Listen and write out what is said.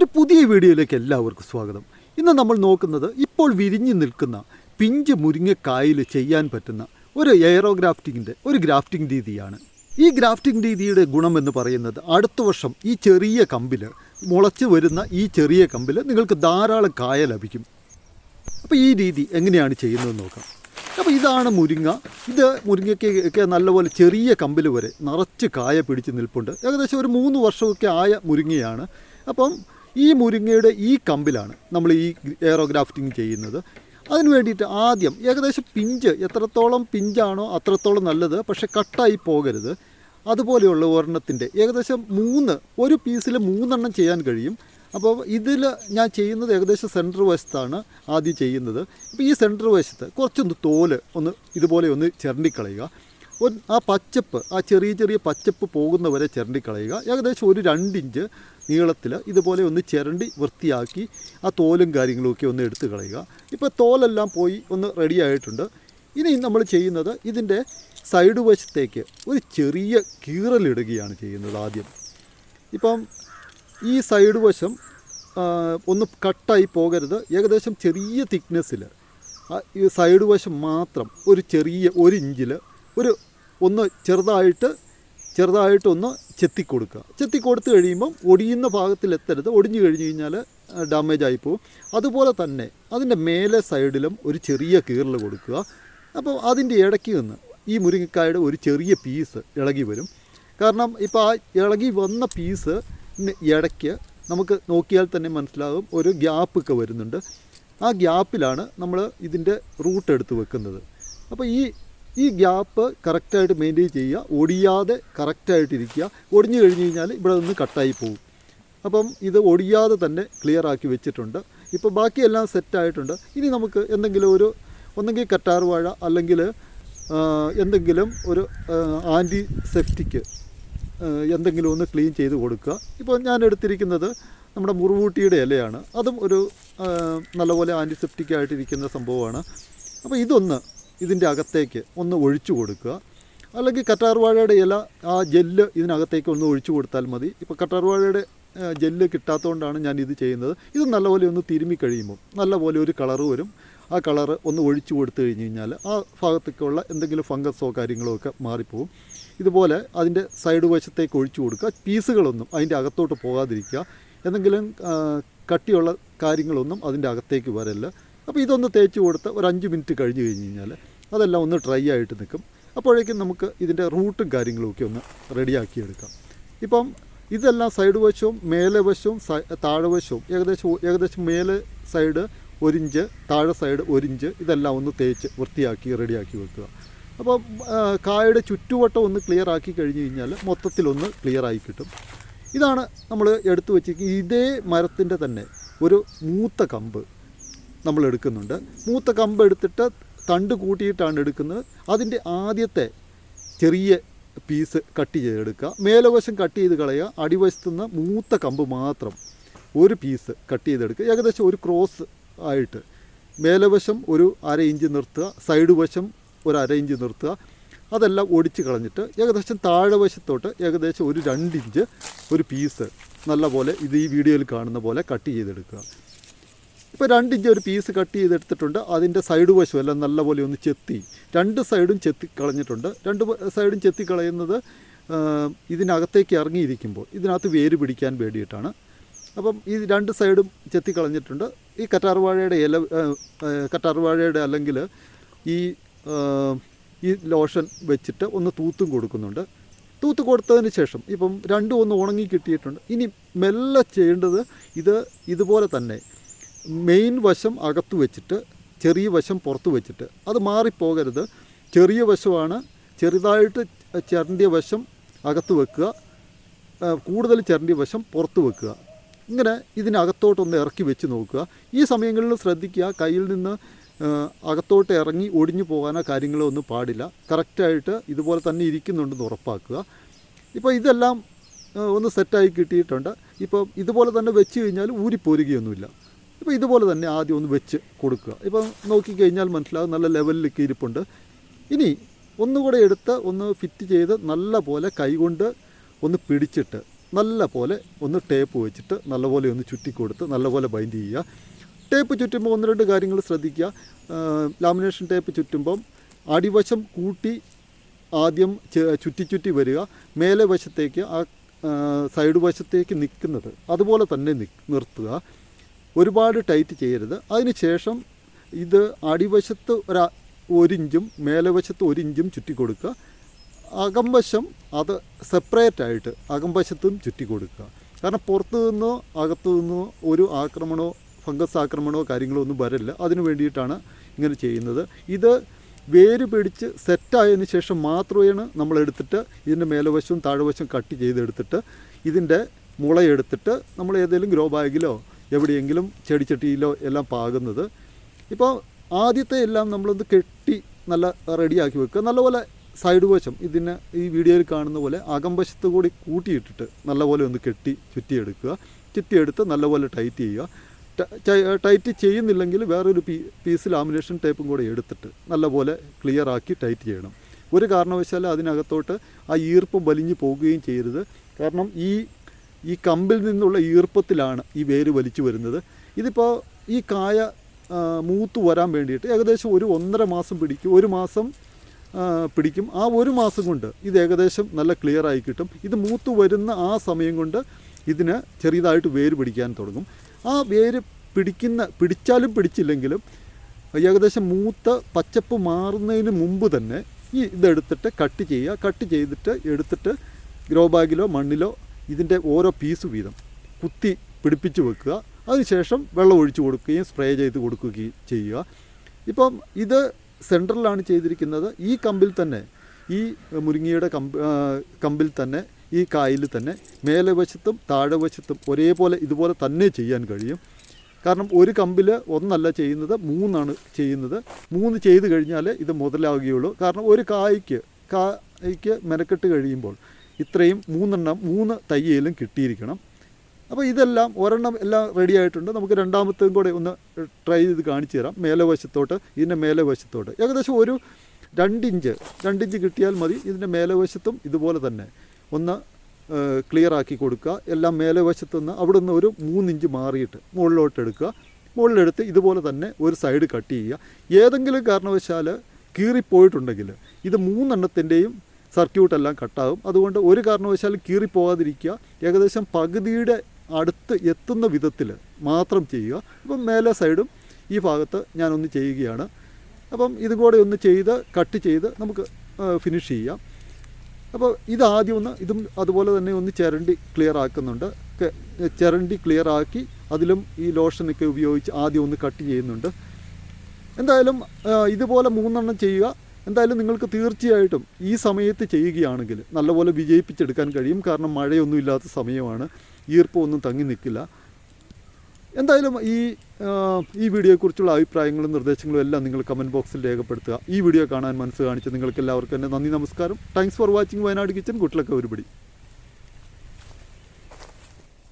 ഒരു പുതിയ വീഡിയോയിലേക്ക് എല്ലാവർക്കും സ്വാഗതം. ഇന്ന് നമ്മൾ നോക്കുന്നത് ഇപ്പോൾ വിരിഞ്ഞു നിൽക്കുന്ന പിഞ്ച് മുരിങ്ങക്കായിൽ ചെയ്യാൻ പറ്റുന്ന ഒരു എയറോഗ്രാഫ്റ്റിങ്ങിന്റെ ഒരു ഗ്രാഫ്റ്റിംഗ് രീതിയാണ്. ഈ ഗ്രാഫ്റ്റിംഗ് രീതിയുടെ ഗുണം എന്ന് പറയുന്നത് അടുത്ത വർഷം ഈ ചെറിയ കമ്പിൽ മുളച്ച് വരുന്ന ഈ ചെറിയ കമ്പിൽ നിങ്ങൾക്ക് ധാരാളം കായ ലഭിക്കും. അപ്പോൾ ഈ രീതി എങ്ങനെയാണ് ചെയ്യുന്നതെന്ന് നോക്കാം. അപ്പോൾ ഇതാണ് മുരിങ്ങ. ഇത് മുരിങ്ങയ്ക്ക് ഒക്കെ നല്ലപോലെ ചെറിയ കമ്പിൽ വരെ നിറച്ച് കായ പിടിച്ച് നിൽപ്പുണ്ട്. ഏകദേശം ഒരു മൂന്ന് വർഷമൊക്കെ ആയ മുരിങ്ങയാണ്. അപ്പം ഈ മുരിങ്ങയുടെ ഈ കമ്പിലാണ് നമ്മൾ ഈ എയറോഗ്രാഫ്റ്റിംഗ് ചെയ്യുന്നത്. അതിന് വേണ്ടിയിട്ട് ആദ്യം ഏകദേശം പിഞ്ച് എത്രത്തോളം പിഞ്ചാണോ അത്രത്തോളം നല്ലത് പക്ഷേ കട്ടായി പോകരുത്. അതുപോലെയുള്ള ഒരെണ്ണത്തിന്റെ ഏകദേശം മൂന്ന് ഒരു പീസിൽ മൂന്നെണ്ണം ചെയ്യാൻ കഴിയും. അപ്പോൾ ഇതിൽ ഞാൻ ചെയ്യുന്നത് ഏകദേശം സെന്റർ വശത്താണ് ആദ്യം ചെയ്യുന്നത്. ഇപ്പോൾ ഈ സെന്റർ വശത്ത് കുറച്ചൊന്ന് തോൽ ഒന്ന് ഇതുപോലെ ഒന്ന് ചിരണ്ടിക്കളയുക. ആ പച്ചപ്പ് ആ ചെറിയ ചെറിയ പച്ചപ്പ് പോകുന്നവരെ ചിരണ്ടിക്കളയുക. ഏകദേശം ഒരു രണ്ടിഞ്ച് നീളത്തിൽ ഇതുപോലെ ഒന്ന് ചിരണ്ടി വൃത്തിയാക്കി ആ തോലും കാര്യങ്ങളുമൊക്കെ ഒന്ന് എടുത്തു കളയുക. ഇപ്പോൾ തോലെല്ലാം പോയി ഒന്ന് റെഡി ആയിട്ടുണ്ട്. ഇനി നമ്മൾ ചെയ്യുന്നത് ഇതിന്റെ സൈഡ് വശത്തേക്ക് ഒരു ചെറിയ കീറലിടുകയാണ് ചെയ്യുന്നത് ആദ്യം. ഇപ്പം ഈ സൈഡ് വശം ഒന്ന് കട്ടായി പോകരുത്. ഏകദേശം ചെറിയ തിക്നെസ്സിൽ ഈ സൈഡ് വശം മാത്രം ഒരു ചെറിയ ഒരു ഇഞ്ചിൽ ഒരു ഒന്ന് ചെറുതായിട്ട് ചെറുതായിട്ടൊന്ന് ചെത്തിക്കൊടുക്കുക. ചെത്തിക്കൊടുത്ത് ചെത്തി കൊടുത്തു കഴിയുമ്പം ഒടിയുന്ന ഭാഗത്തിൽ എത്തരുത് ഒടിഞ്ഞു കഴിഞ്ഞ് കഴിഞ്ഞാൽ ഡാമേജ് ആയിപ്പോവും അതുപോലെ തന്നെ അതിന്റെ മേലെ സൈഡിലും ഒരു ചെറിയ കീറൽ കൊടുക്കുക. അപ്പോൾ അതിന്റെ ഇടയ്ക്ക് നിന്ന് ഈ മുരിങ്ങക്കായുടെ ഒരു ചെറിയ പീസ് ഇളകി വരും. കാരണം ഇപ്പോൾ ആ ഇളകി വന്ന പീസ് ഇടയ്ക്ക് നമുക്ക് നോക്കിയാൽ തന്നെ മനസ്സിലാകും. ഒരു ഗ്യാപ്പ് ഒക്കെ വരുന്നുണ്ട്. ആ ഗ്യാപ്പിലാണ് നമ്മൾ ഇതിന്റെ റൂട്ട് എടുത്ത് വെക്കുന്നത്. അപ്പോൾ ഈ ഈ ഗ്യാപ്പ് കറക്റ്റായിട്ട് മെയിന്റെയിൻ ചെയ്യുക ഒടിയാതെ കറക്റ്റായിട്ടിരിക്കുക ഒടിഞ്ഞു കഴിഞ്ഞ് കഴിഞ്ഞാൽ ഇവിടെ നിന്ന് കട്ടായി പോകും. അപ്പം ഇത് ഒടിയാതെ തന്നെ ക്ലിയർ ആക്കി വെച്ചിട്ടുണ്ട്. ഇപ്പോൾ ബാക്കിയെല്ലാം സെറ്റായിട്ടുണ്ട് ഇനി നമുക്ക് എന്തെങ്കിലും ഒരു ഒന്നെങ്കിൽ കറ്റാർ വാഴ അല്ലെങ്കിൽ എന്തെങ്കിലും ഒരു ആന്റി സെപ്റ്റിക്ക് എന്തെങ്കിലും ഒന്ന് ക്ലീൻ ചെയ്ത് കൊടുക്കുക. ഇപ്പോൾ ഞാൻ എടുത്തിരിക്കുന്നത് നമ്മുടെ മുറുവൂട്ടിയുടെ ഇലയാണ്. അതും ഒരു നല്ലപോലെ ആന്റിസെപ്റ്റിക് ആയിട്ടിരിക്കുന്ന സംഭവമാണ്. അപ്പോൾ ഇതൊന്ന് ഇതിന്റെ അകത്തേക്ക് ഒന്ന് ഒഴിച്ചു കൊടുക്കുക. അല്ലെങ്കിൽ കറ്റാർവാഴയുടെ ഇല ആ ജെല്ല് ഇതിനകത്തേക്ക് ഒന്ന് ഒഴിച്ചു കൊടുത്താൽ മതി. ഇപ്പോൾ കറ്റാർവാഴയുടെ ജെല്ല് കിട്ടാത്തതുകൊണ്ടാണ് ഞാൻ ഇത് ചെയ്യുന്നത്. ഇത് നല്ലപോലെ ഒന്ന് തിരുമ്മി കഴിയുമ്പോൾ നല്ലപോലെ ഒരു കളറ് വരും. ആ കളറ് ഒന്ന് ഒഴിച്ചു കൊടുത്തു കഴിഞ്ഞ് കഴിഞ്ഞാൽ ആ ഭാഗത്തേക്കുള്ള എന്തെങ്കിലും ഫംഗസോ കാര്യങ്ങളോ ഒക്കെ മാറിപ്പോവും. ഇതുപോലെ അതിന്റെ സൈഡ് വശത്തേക്ക് ഒഴിച്ചു കൊടുക്കുക. പീസുകളൊന്നും അതിന്റെ അകത്തോട്ട് പോകാതിരിക്കുക. എന്തെങ്കിലും കട്ടിയുള്ള കാര്യങ്ങളൊന്നും അതിന്റെ അകത്തേക്ക് വരല്ല. അപ്പോൾ ഇതൊന്ന് തേച്ച് കൊടുത്ത് ഒരു അഞ്ച് മിനിറ്റ് കഴിഞ്ഞ് കഴിഞ്ഞ് കഴിഞ്ഞാൽ അതെല്ലാം ഒന്ന് ഡ്രൈ ആയിട്ട് നിൽക്കും. അപ്പോഴേക്കും നമുക്ക് ഇതിന്റെ റൂട്ടും കാര്യങ്ങളും ഒക്കെ ഒന്ന് റെഡിയാക്കി എടുക്കാം. ഇപ്പം ഇതെല്ലാം സൈഡ് വശവും മേലെ വശവും താഴെ വശവും ഏകദേശം ഏകദേശം മേലെ സൈഡ് ഒരിഞ്ച് താഴെ സൈഡ് ഒരിഞ്ച് ഇതെല്ലാം ഒന്ന് തേച്ച് വൃത്തിയാക്കി റെഡിയാക്കി വെക്കുക. അപ്പോൾ കായയുടെ ചുറ്റുവട്ടം ഒന്ന് ക്ലിയർ ആക്കി കഴിഞ്ഞ് കഴിഞ്ഞാൽ മൊത്തത്തിലൊന്ന് ക്ലിയർ ആയി കിട്ടും. ഇതാണ് നമ്മൾ എടുത്തു വെച്ചിരിക്കുന്നത് ഇതേ മരത്തിന്റെ തന്നെ ഒരു മൂത്ത കമ്പ് നമ്മൾ എടുക്കുന്നുണ്ട്. മൂത്ത കമ്പ് എടുത്തിട്ട് തണ്ട് കൂട്ടിയിട്ടാണ് എടുക്കുന്നത്. അതിന്റെ ആദ്യത്തെ ചെറിയ പീസ് കട്ട് ചെയ്തെടുക്കുക. മേലവശം കട്ട് ചെയ്ത് കളയുക. അടിവശത്തുനിന്ന് മൂത്ത കമ്പ് മാത്രം ഒരു പീസ് കട്ട് ചെയ്തെടുക്കുക. ഏകദേശം ഒരു ക്രോസ് ആയിട്ട് മേലവശം ഒരു അര ഇഞ്ച് നിർത്തുക. സൈഡ് വശം ഒരു അര ഇഞ്ച് നിർത്തുക. അതെല്ലാം ഒടിച്ച് കളഞ്ഞിട്ട് ഏകദേശം താഴെ വശത്തോട്ട് ഏകദേശം ഒരു രണ്ടിഞ്ച് ഒരു പീസ് നല്ല പോലെ ഇത് ഈ വീഡിയോയിൽ കാണുന്ന പോലെ കട്ട് ചെയ്തെടുക്കുക. ഇപ്പോൾ രണ്ട് ഇഞ്ച് ഒരു പീസ് കട്ട് ചെയ്തെടുത്തിട്ടുണ്ട്. അതിന്റെ സൈഡ് വശം എല്ലാം നല്ലപോലെ ഒന്ന് ചെത്തി. രണ്ട് സൈഡും ചെത്തി കളഞ്ഞിട്ടുണ്ട് രണ്ട് സൈഡും ചെത്തി കളയുന്നത് ഇതിനകത്തേക്ക് ഇറങ്ങിയിരിക്കുമ്പോൾ ഇതിനകത്ത് വേര് പിടിക്കാൻ വേണ്ടിയിട്ടാണ്. അപ്പം ഈ രണ്ട് സൈഡും ചെത്തി കളഞ്ഞിട്ടുണ്ട് ഈ കറ്റാർവാഴയുടെ ഇല കറ്റാർവാഴയുടെ അല്ലെങ്കിൽ ഈ ഈ ലോഷൻ വെച്ചിട്ട് ഒന്ന് തൂത്തും കൊടുക്കുന്നുണ്ട്. തൂത്ത് കൊടുത്തതിന് ശേഷം ഇപ്പം രണ്ടും ഒന്ന് ഉണങ്ങി കിട്ടിയിട്ടുണ്ട്. ഇനി മെല്ലെ ചെയ്യേണ്ടത് ഇത് ഇതുപോലെ തന്നെ മെയിൻ വശം അകത്തു വെച്ചിട്ട് ചെറിയ വശം പുറത്ത് വെച്ചിട്ട്. അത് മാറിപ്പോകരുത്. ചെറിയ വശമാണ് ചെറുതായിട്ട് ചിരണ്ടിയ വശം അകത്ത് വെക്കുക. കൂടുതൽ ചിരണ്ടിയ വശം പുറത്ത് വെക്കുക. ഇങ്ങനെ ഇതിനകത്തോട്ടൊന്ന് ഇറക്കി വെച്ച് നോക്കുക. ഈ സമയങ്ങളിൽ ശ്രദ്ധിക്കുക കയ്യിൽ നിന്ന് അകത്തോട്ട് ഇറങ്ങി ഒടിഞ്ഞു പോകാനോ കാര്യങ്ങളോ ഒന്നും പാടില്ല. കറക്റ്റായിട്ട് ഇതുപോലെ തന്നെ ഇരിക്കുന്നുണ്ടെന്ന് ഉറപ്പാക്കുക. ഇപ്പോൾ ഇതെല്ലാം ഒന്ന് സെറ്റായി കിട്ടിയിട്ടുണ്ട്. ഇപ്പോൾ ഇതുപോലെ തന്നെ വെച്ച് കഴിഞ്ഞാൽ ഊരിപ്പോരുകയൊന്നുമില്ല. ഇപ്പോൾ ഇതുപോലെ തന്നെ ആദ്യം ഒന്ന് വെച്ച് കൊടുക്കുക. ഇപ്പം നോക്കിക്കഴിഞ്ഞാൽ മനസ്സിലാകും നല്ല ലെവലിലേക്ക് ഇരിപ്പുണ്ട്. ഇനി ഒന്നുകൂടെ എടുത്ത് ഒന്ന് ഫിറ്റ് ചെയ്ത് നല്ല പോലെ കൈകൊണ്ട് ഒന്ന് പിടിച്ചിട്ട് നല്ല പോലെ ഒന്ന് ടേപ്പ് വെച്ചിട്ട് നല്ലപോലെ ഒന്ന് ചുറ്റിക്കൊടുത്ത് നല്ലപോലെ ബൈൻഡ് ചെയ്യുക. ടേപ്പ് ചുറ്റുമ്പോൾ ഒന്ന് രണ്ട് കാര്യങ്ങൾ ശ്രദ്ധിക്കുക. ലാമിനേഷൻ ടേപ്പ് ചുറ്റുമ്പം അടിവശം കൂട്ടി ആദ്യം ചുറ്റി ചുറ്റി വരിക. മേലെ വശത്തേക്ക് ആ സൈഡ് വശത്തേക്ക് നിൽക്കുന്നത് അതുപോലെ തന്നെ നിർത്തുക. ഒരുപാട് ടൈറ്റ് ചെയ്യരുത്. അതിനുശേഷം ഇത് അടിവശത്ത് ഒരു ഒരിഞ്ചും മേലവശത്ത് ഒരിഞ്ചും ചുറ്റി കൊടുക്കുക. അകംവശം അത് സെപ്പറേറ്റ് ആയിട്ട് അകംവശത്തും ചുറ്റി കൊടുക്കുക. കാരണം പുറത്തു നിന്നോ അകത്തു നിന്നോ ഒരു ആക്രമണമോ ഫംഗസ് ആക്രമണമോ കാര്യങ്ങളോ ഒന്നും വരില്ല. അതിനു വേണ്ടിയിട്ടാണ് ഇങ്ങനെ ചെയ്യുന്നത്. ഇത് വേര് പിടിച്ച് സെറ്റായതിനു ശേഷം മാത്രമാണ് നമ്മൾ എടുത്തിട്ട് ഇതിന്റെ മേലവശവും താഴ്വശവും കട്ട് ചെയ്തെടുത്തിട്ട് ഇതിന്റെ മുളയെടുത്തിട്ട് നമ്മൾ ഏതെങ്കിലും ഗ്രോ ബാഗിലോ എവിടെയെങ്കിലും ചെടിച്ചട്ടിയിലോ എല്ലാം പാകുന്നത്. ഇപ്പോൾ ആദ്യത്തെ എല്ലാം നമ്മളൊന്ന് കെട്ടി നല്ല റെഡിയാക്കി വെക്കുക. നല്ലപോലെ സൈഡ് വശം ഇതിന് ഈ വീഡിയോയിൽ കാണുന്ന പോലെ അകംവശത്ത് കൂടി കൂട്ടിയിട്ടിട്ട് നല്ലപോലെ ഒന്ന് കെട്ടി ചുറ്റിയെടുക്കുക. ചുറ്റിയെടുത്ത് നല്ലപോലെ ടൈറ്റ് ചെയ്യുക. ടൈറ്റ് ചെയ്യുന്നില്ലെങ്കിൽ വേറൊരു പീ പീസ് ലാമിനേഷൻ ടേപ്പും കൂടെ എടുത്തിട്ട് നല്ലപോലെ ക്ലിയർ ആക്കി ടൈറ്റ് ചെയ്യണം. ഒരു കാരണവശാലും അതിനകത്തോട്ട് ആ ഈർപ്പം വലിഞ്ഞു പോകുകയും ചെയ്യരുത്. കാരണം ഈ ഈ കമ്പിൽ നിന്നുള്ള ഈർപ്പത്തിലാണ് ഈ വേര് വലിച്ചു വരുന്നത്. ഇതിപ്പോൾ ഈ കായ മൂത്തു വരാൻ വേണ്ടിയിട്ട് ഏകദേശം ഒരു ഒന്നര മാസം പിടിക്കും. ഒരു മാസം പിടിക്കും. ആ ഒരു മാസം കൊണ്ട് ഇത് ഏകദേശം നല്ല ക്ലിയർ ആയി കിട്ടും. ഇത് മൂത്ത് വരുന്ന ആ സമയം കൊണ്ട് ഇതിന് ചെറിയതായിട്ട് വേര് പിടിക്കാൻ തുടങ്ങും. ആ വേര് പിടിക്കുന്ന പിടിച്ചാലും പിടിച്ചില്ലെങ്കിലും ഏകദേശം മൂത്ത പച്ചപ്പ് മാറുന്നതിന് മുമ്പ് തന്നെ ഈ ഇതെടുത്തിട്ട് കട്ട് ചെയ്യുക. കട്ട് ചെയ്തിട്ട് എടുത്തിട്ട് ഗ്രോ ബാഗിലോ മണ്ണിലോ ഇതിന്റെ ഓരോ പീസ് വീതം കുത്തി പിടിപ്പിച്ച് വെക്കുക. അതിനുശേഷം വെള്ളം ഒഴിച്ചു കൊടുക്കുകയും സ്പ്രേ ചെയ്ത് കൊടുക്കുകയും ചെയ്യുക. ഇപ്പം ഇത് സെൻട്രലാണ് ചെയ്തിരിക്കുന്നത്. ഈ കമ്പിൽ തന്നെ ഈ മുരിങ്ങയുടെ കമ്പ് കമ്പിൽ തന്നെ ഈ കായിൽ തന്നെ മേലെ വശത്തും താഴെ വശത്തും ഒരേപോലെ ഇതുപോലെ തന്നെ ചെയ്യാൻ കഴിയും. കാരണം ഒരു കമ്പിൽ ഒന്നല്ല ചെയ്യുന്നത് മൂന്നാണ് ചെയ്യുന്നത്. മൂന്ന് ചെയ്ത് കഴിഞ്ഞാൽ ഇത് മുതലാവുകയുള്ളൂ. കാരണം ഒരു കായ്ക്ക് കായ്ക്ക് മെനക്കെട്ട് കഴിയുമ്പോൾ ഇത്രയും മൂന്നെണ്ണം മൂന്ന് തയ്യലും കിട്ടിയിരിക്കണം. അപ്പോൾ ഇതെല്ലാം ഒരെണ്ണം എല്ലാം റെഡി ആയിട്ടുണ്ട്. നമുക്ക് രണ്ടാമത്തേതും കൂടെ ഒന്ന് ട്രൈ ചെയ്ത് കാണിച്ചു തരാം. മേലെ വശത്തോട്ട് ഇതിന്റെ മേലെ വശത്തോട്ട് ഏകദേശം ഒരു രണ്ടിഞ്ച് രണ്ടിഞ്ച് കിട്ടിയാൽ മതി. ഇതിന്റെ മേലെ വശത്തും ഇതുപോലെ തന്നെ. ഒന്ന് ക്ലിയർ ആക്കി കൊടുക്കുക. എല്ലാം മേലെ വശത്തുനിന്ന് അവിടെ നിന്ന് ഒരു മൂന്നിഞ്ച് മാറിയിട്ട് മുകളിലോട്ട് എടുക്കുക. മുകളിലെടുത്ത് ഇതുപോലെ തന്നെ ഒരു സൈഡ് കട്ട് ചെയ്യുക. ഏതെങ്കിലും കാരണവശാൽ കീറിപ്പോയിട്ടുണ്ടെങ്കിൽ ഇത് മൂന്നെണ്ണത്തിന്റെയും സർക്യൂട്ട് എല്ലാം കട്ടാകും. അതുകൊണ്ട് ഒരു കാരണവശാലും കീറിപ്പോകാതിരിക്കുക. ഏകദേശം പകുതിയുടെ അടുത്ത് എത്തുന്ന വിധത്തിൽ മാത്രം ചെയ്യുക. അപ്പം മേലെ സൈഡും ഈ ഭാഗത്ത് ഞാനൊന്ന് ചെയ്യുകയാണ്. അപ്പം ഇതും കൂടെ ഒന്ന് ചെയ്ത് കട്ട് ചെയ്ത് നമുക്ക് ഫിനിഷ് ചെയ്യാം. അപ്പോൾ ഇത് ആദ്യം ഒന്ന് ഇതും അതുപോലെ തന്നെ ഒന്ന് ചിരണ്ടി ക്ലിയർ ആക്കുന്നുണ്ട്. ചിരണ്ടി ക്ലിയർ ആക്കി അതിലും ഈ ലോഷനൊക്കെ ഉപയോഗിച്ച് ആദ്യം ഒന്ന് കട്ട് ചെയ്യുന്നുണ്ട്. എന്തായാലും ഇതുപോലെ മൂന്നെണ്ണം ചെയ്യുക. എന്തായാലും നിങ്ങൾക്ക് തീർച്ചയായിട്ടും ഈ സമയത്ത് ചെയ്യുകയാണെങ്കിൽ നല്ലപോലെ വിജയിപ്പിച്ചെടുക്കാൻ കഴിയും. കാരണം മഴയൊന്നും ഇല്ലാത്ത സമയമാണ്. ഈർപ്പമൊന്നും തങ്ങി നിൽക്കില്ല. എന്തായാലും ഈ ഈ വീഡിയോയെക്കുറിച്ചുള്ള അഭിപ്രായങ്ങളും നിർദ്ദേശങ്ങളും എല്ലാം നിങ്ങൾ കമന്റ് ബോക്സിൽ രേഖപ്പെടുത്തുക. ഈ വീഡിയോ കാണാൻ മനസ്സ് കാണിച്ച് നിങ്ങൾക്ക് എല്ലാവർക്കും തന്നെ നന്ദി നമസ്കാരം. Thanks for watching Wayanad kitchen good luck ഒരുപടി